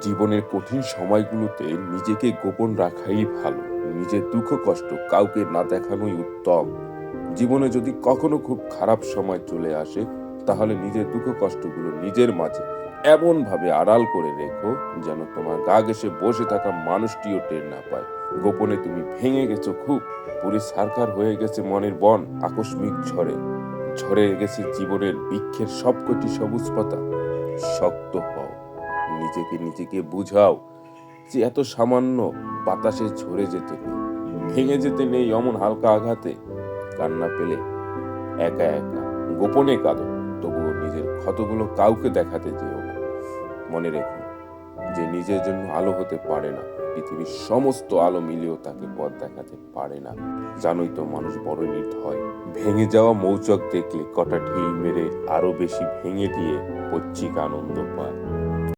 জীবনের কঠিন সময়গুলোতে নিজেকে গোপন রাখাই ভালো। নিজের দুঃখ কষ্ট কাউকে না দেখানোই উত্তম। জীবনে যদি কখনো খুব খারাপ সময় চলে আসে, তাহলে নিজের দুঃখ কষ্টগুলো নিজের মাঝে এমন ভাবে আড়াল করে রেখো যেন তোমার গা ঘেসে বসে থাকা মানুষটিও টের না পায়। গোপনে তুমি ভেঙে গেছো খুব। পুরী সারকার হয়ে গেছে মনের বন, আকস্মিক ঝড়ে। ঝরে গেছে জীবনের বৃক্ষের সবকটি সবুজ পাতা। শক্ত হও। নিজেকে নিজেকে বুঝাও যে এত সামান্য বাতাসে ঝরে যেতে নেই, ভেঙে যেতে নেই অমন হালকা আঘাতে। কান্না পেলে একা একা, গোপনে কাঁদো, তবুও নিজের ক্ষতগুলো কাউকে দেখাতে যেও না। মনে রেখো যে নিজের জন্য আলো হতে পারে না, পৃথিবীর সমস্ত আলো মিলিয়েও তাকে পথ দেখাতে পারে না। জানোই তো মানুষ বড় নির্ভয় ভেঙে যাওয়া মৌচক দেখলে কটা ঢিল মেরে আরও বেশি ভেঙে দিয়ে পৈচ্ছিক আনন্দ পায়।